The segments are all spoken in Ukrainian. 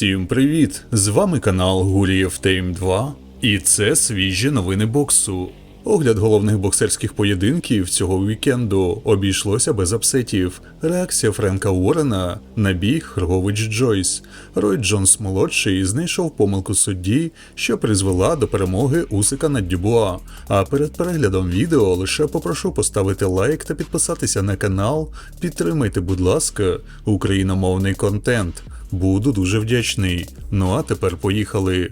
Всім привіт! З вами канал Гурієв Тейм 2, і це свіжі новини боксу. Огляд головних боксерських поєдинків цього вікенду обійшлося без апсетів. Реакція Френка Уоррена на бій Хргович Джойс. Рой Джонс молодший знайшов помилку судді, що призвела до перемоги Усика над Дюбуа. А перед переглядом відео лише попрошу поставити лайк та підписатися на канал. Підтримайте, будь ласка, україномовний контент. Буду дуже вдячний. Ну а тепер поїхали.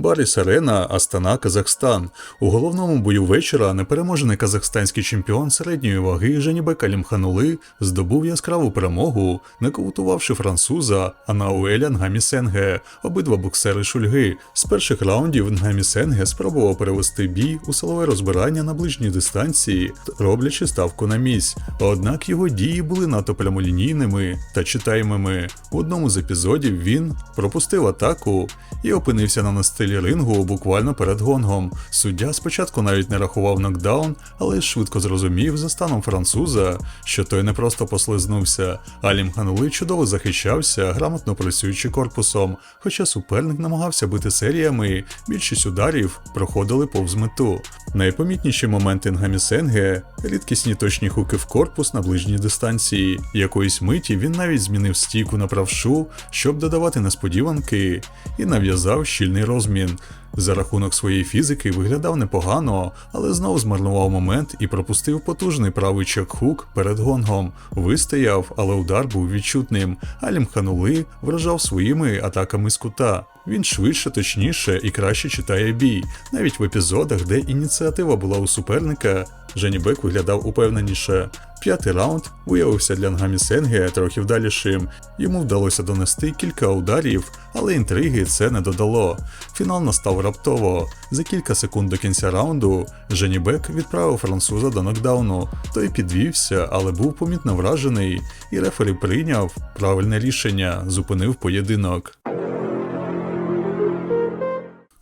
Баріс Арена, Астана, Казахстан. У головному бою вечора непереможений казахстанський чемпіон середньої ваги Женібек Алімханули здобув яскраву перемогу, нокаутувавши француза Анауеля Нгамісенге. Обидва боксери шульги. З перших раундів Нгамісенге спробував перевести бій у силове розбирання на ближній дистанції, роблячи ставку на місць. Однак його дії були надто прямолінійними та читаємими. В одному з епізодів він пропустив атаку і опинився на настилі рингу буквально перед гонгом. Суддя спочатку навіть не рахував нокдаун, але швидко зрозумів за станом француза, що той не просто послизнувся. Алім Ханули чудово захищався, грамотно працюючи корпусом, хоча суперник намагався бити серіями, більшість ударів проходили повз мету. Найпомітніші моменти Нгамісенге – рідкісні точні хуки в корпус на ближній дистанції. Якоїсь миті він навіть змінив стійку на правшу, щоб додавати несподіванки, і нав'язав щільний розмін. За рахунок своєї фізики виглядав непогано, але знову змарнував момент і пропустив потужний правий чек-хук перед гонгом. Вистояв, але удар був відчутним. Алім Ханули вражав своїми атаками з кута. Він швидше, точніше і краще читає бій. Навіть в епізодах, де ініціатива була у суперника, Женібек виглядав упевненіше. П'ятий раунд виявився для Нгамі Сенге трохи вдалішим. Йому вдалося донести кілька ударів, але інтриги це не додало. Фінал настав раптово. За кілька секунд до кінця раунду Женібек відправив француза до нокдауну. Той підвівся, але був помітно вражений, і рефері прийняв правильне рішення, зупинив поєдинок.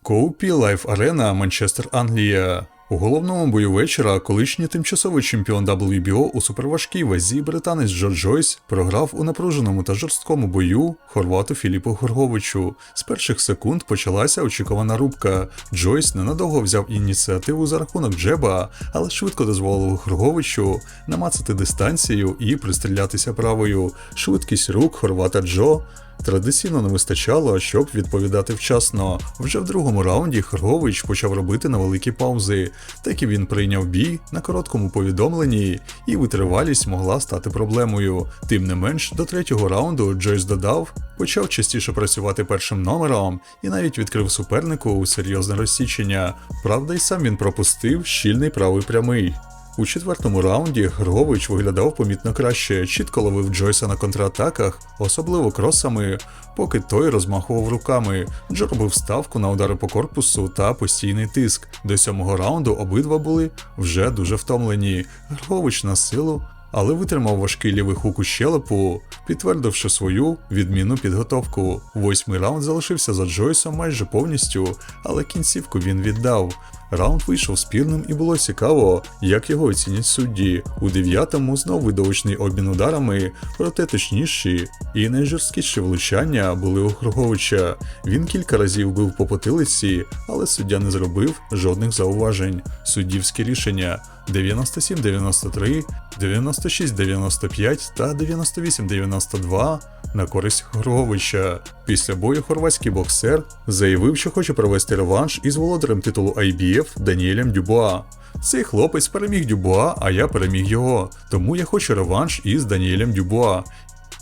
Коупі Лайф Арена, Манчестер, Англія. У головному бою вечора колишній тимчасовий чемпіон WBO у суперважкій вазі британець Джо Джойс програв у напруженому та жорсткому бою хорвату Філіпу Горговичу. З перших секунд почалася очікувана рубка. Джойс ненадовго взяв ініціативу за рахунок Джеба, але швидко дозволив Горговичу намацати дистанцію і пристрілятися правою. Швидкість рук хорвата Джо Традиційно не вистачало, щоб відповідати вчасно. Вже в другому раунді Хргович почав робити невеликі паузи, так і він прийняв бій на короткому повідомленні, і витривалість могла стати проблемою. Тим не менш, до третього раунду Джойс додав, почав частіше працювати першим номером і навіть відкрив супернику серйозне розсічення. Правда, й сам він пропустив щільний правий прямий. У четвертому раунді Гргович виглядав помітно краще, чітко ловив Джойса на контратаках, особливо кросами, поки той розмахував руками. Джо робив ставку на удари по корпусу та постійний тиск. До сьомого раунду обидва були вже дуже втомлені. Гргович на силу. Але витримав важкий лівий хук у щелепу, підтвердивши свою відмінну підготовку. Восьмий раунд залишився за Джойсом майже повністю, але кінцівку він віддав. Раунд вийшов спірним і було цікаво, як його оцінять судді. У дев'ятому знов видовищний обмін ударами, проте точніші і найжорсткіші влучання були у Хроговича. Він кілька разів бив по потилиці, але суддя не зробив жодних зауважень. Суддівські рішення 97-93, 96-95 та 98-92 на користь Гроговича. Після бою хорватський боксер заявив, що хоче провести реванш із володарем титулу IBF Даніелем Дюбуа. Цей хлопець переміг Дюбуа, а я переміг його. Тому я хочу реванш із Даніелем Дюбуа.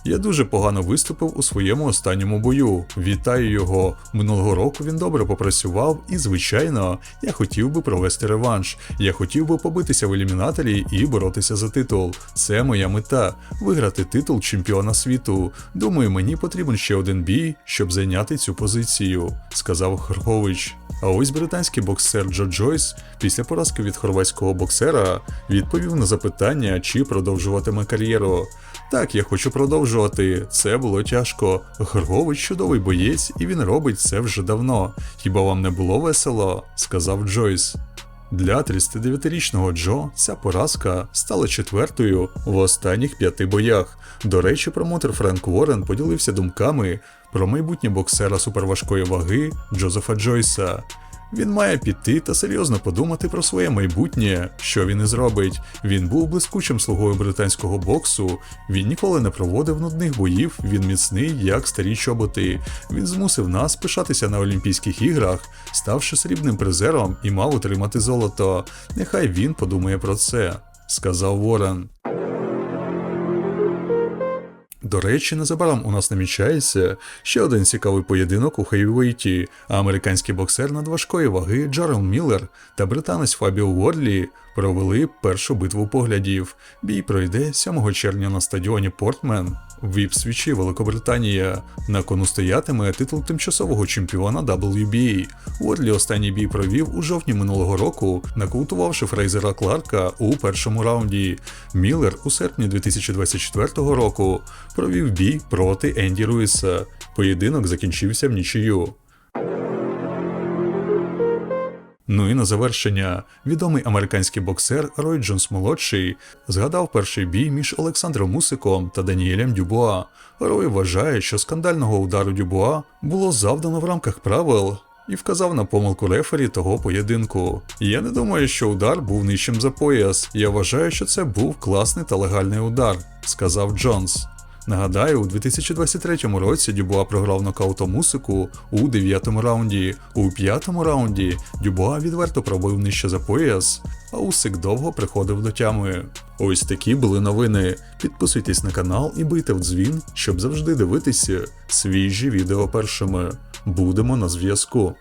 Я дуже погано виступив у своєму останньому бою. Вітаю його. Минулого року він добре попрацював, і, звичайно, я хотів би провести реванш. Я хотів би побитися в елімінаторі і боротися за титул. Це моя мета виграти титул чемпіона світу. Думаю, мені потрібен ще один бій, щоб зайняти цю позицію, сказав Хоргович. А ось британський боксер Джо Джойс після поразки від хорватського боксера відповів на запитання, чи продовжуватиме кар'єру. Так, я хочу продовжувати. Це було тяжко. Горгович чудовий боєць, і він робить це вже давно. Хіба вам не було весело? сказав Джойс. Для 39-річного Джо ця поразка стала четвертою в останніх п'яти боях. До речі, промоутер Френк Уоррен поділився думками про майбутнє боксера суперважкої ваги Джозефа Джойса. Він має піти та серйозно подумати про своє майбутнє, що він і зробить. Він був блискучим слугою британського боксу. Він ніколи не проводив нудних боїв. Він міцний, як старі чоботи. Він змусив нас пишатися на Олімпійських іграх, ставши срібним призером і мав отримати золото. Нехай він подумає про це, сказав Ворен. До речі, незабаром у нас намічається ще один цікавий поєдинок у хейвейті. Американський боксер надважкої ваги Джарел Міллер та британець Фабіо Уорлі провели першу битву поглядів. Бій пройде 7 червня на стадіоні Портмен в Іпсвічі, Великобританія. На кону стоятиме титул тимчасового чемпіона WBA. Уорлі останній бій провів у жовтні минулого року, нокаутувавши Фрейзера Кларка у першому раунді. Міллер у серпні 2024 року провів бій проти Енді Руїса. Поєдинок закінчився в нічию. Ну і на завершення, відомий американський боксер Рой Джонс молодший згадав перший бій між Олександром Мусиком та Даніелем Дюбуа. Рой вважає, що скандального удару Дюбуа було завдано в рамках правил. І вказав на помилку рефері того поєдинку. Я не думаю, що удар був нижчим за пояс. Я вважаю, що це був класний та легальний удар, сказав Джонс. Нагадаю, у 2023 році Дюбуа програв нокаутом Мусику у 9 раунді. У 5 раунді Дюбуа відверто пробив нижче за пояс, а Усик довго приходив до тями. Ось такі були новини. Підписуйтесь на канал і бийте в дзвін, щоб завжди дивитися свіжі відео першими. Будемо на зв'язку.